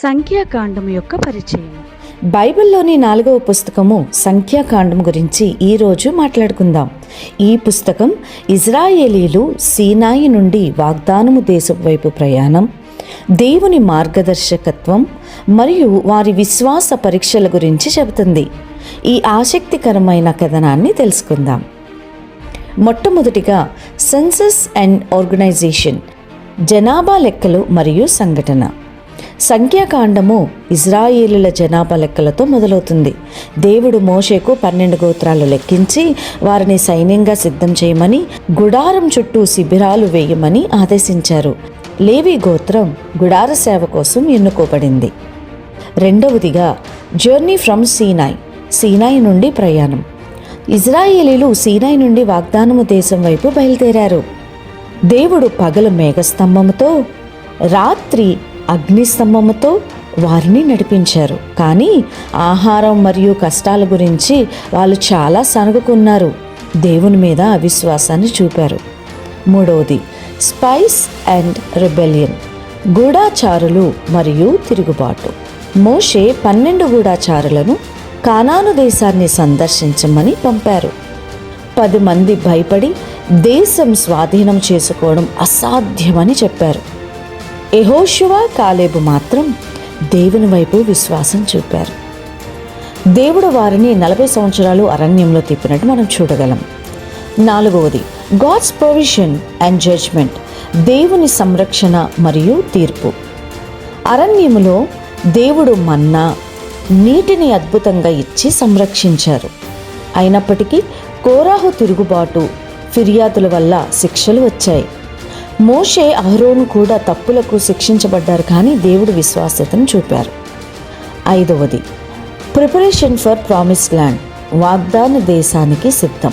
సంఖ్యాకాండం యొక్క పరిచయం. బైబిల్లోని నాలుగవ పుస్తకము సంఖ్యాకాండం గురించి ఈరోజు మాట్లాడుకుందాం. ఈ పుస్తకం ఇజ్రాయేలీలు సీనాయి నుండి వాగ్దానము దేశపు వైపు ప్రయాణం దేవుని మార్గదర్శకత్వం మరియు వారి విశ్వాస పరీక్షల గురించి చెబుతుంది. ఈ ఆసక్తికరమైన కథనాన్ని తెలుసుకుందాం. మొట్టమొదటిగా సెన్సస్ అండ్ ఆర్గనైజేషన్ జనాభా లెక్కలు మరియు సంఘటన. సంఖ్యాకాండము ఇజ్రాయేలుల జనాభా లెక్కలతో మొదలవుతుంది. దేవుడు మోషేకు పన్నెండు గోత్రాలు లెక్కించి వారిని సైన్యంగా సిద్ధం చేయమని గుడారం చుట్టూ శిబిరాలు వేయమని ఆదేశించారు. లేవి గోత్రం గుడార సేవ కోసం ఎన్నుకోబడింది. రెండవదిగా జర్నీ ఫ్రమ్ సీనాయ్ సీనాయి నుండి ప్రయాణం. ఇజ్రాయేలీలు సీనాయి నుండి వాగ్దానము దేశం వైపు బయలుదేరారు. దేవుడు పగలు మేఘస్తంభముతో రాత్రి అగ్నిస్తంభముతో వారిని నడిపించారు. కానీ ఆహారం మరియు కష్టాల గురించి వాళ్ళు చాలా సనుగుకున్నారు దేవుని మీద అవిశ్వాసాన్ని చూపారు. మూడవది స్పైస్ అండ్ రెబెలియన్ గూఢాచారులు మరియు తిరుగుబాటు. మోషే పన్నెండు గూఢాచారులను కానాను దేశాన్ని సందర్శించమని పంపారు. పది మంది భయపడి దేశం స్వాధీనం చేసుకోవడం అసాధ్యమని చెప్పారు. యహోశివ కాలేబు మాత్రం దేవుని వైపు విశ్వాసం చూపారు. దేవుడు వారిని నలభై సంవత్సరాలు అరణ్యంలో తిప్పినట్టు మనం చూడగలం. నాలుగవది గాడ్స్ ప్రొవిజన్ అండ్ జడ్జ్మెంట్ దేవుని సంరక్షణ మరియు తీర్పు. అరణ్యములో దేవుడు మన్నా నీటిని అద్భుతంగా ఇచ్చి సంరక్షించారు. అయినప్పటికీ కోరాహు తిరుగుబాటు ఫిర్యాదుల వల్ల శిక్షలు వచ్చాయి. మోషే అహరోను కూడా తప్పులకు శిక్షించబడ్డారు కానీ దేవుడు విశ్వాసతను చూపారు. ఐదవది ప్రిపరేషన్ ఫర్ ప్రామిస్ ల్యాండ్ వాగ్దాన దేశానికి సిద్ధం.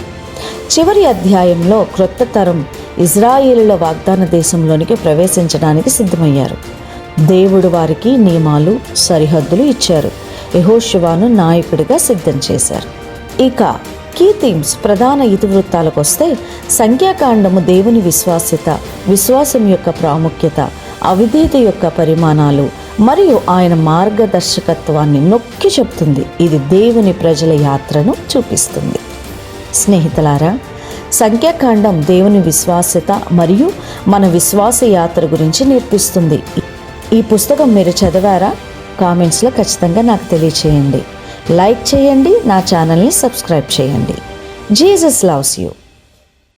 చివరి అధ్యాయంలో క్రొత్త తరం ఇజ్రాయేలుల వాగ్దాన దేశంలోనికి ప్రవేశించడానికి సిద్ధమయ్యారు. దేవుడు వారికి నియమాలు సరిహద్దులు ఇచ్చారు. యహోశివాను నాయకుడిగా సిద్ధం చేశారు. ఇక కీ థీమ్స్ ప్రధాన ఇతివృత్తాలకు వస్తే సంఖ్యాకాండము దేవుని విశ్వాస్యత విశ్వాసం యొక్క ప్రాముఖ్యత అవిధేత యొక్క పరిమాణాలు మరియు ఆయన మార్గదర్శకత్వాన్ని నొక్కి చెప్తుంది. ఇది దేవుని ప్రజల యాత్రను చూపిస్తుంది. స్నేహితులారా సంఖ్యాకాండం దేవుని విశ్వాస్యత మరియు మన విశ్వాస యాత్ర గురించి నేర్పిస్తుంది. ఈ పుస్తకం మీరు చదివారా? కామెంట్స్లో ఖచ్చితంగా నాకు తెలియచేయండి. లైక్ చేయండి నా ఛానల్ని సబ్స్క్రైబ్ చేయండి. Jesus loves you.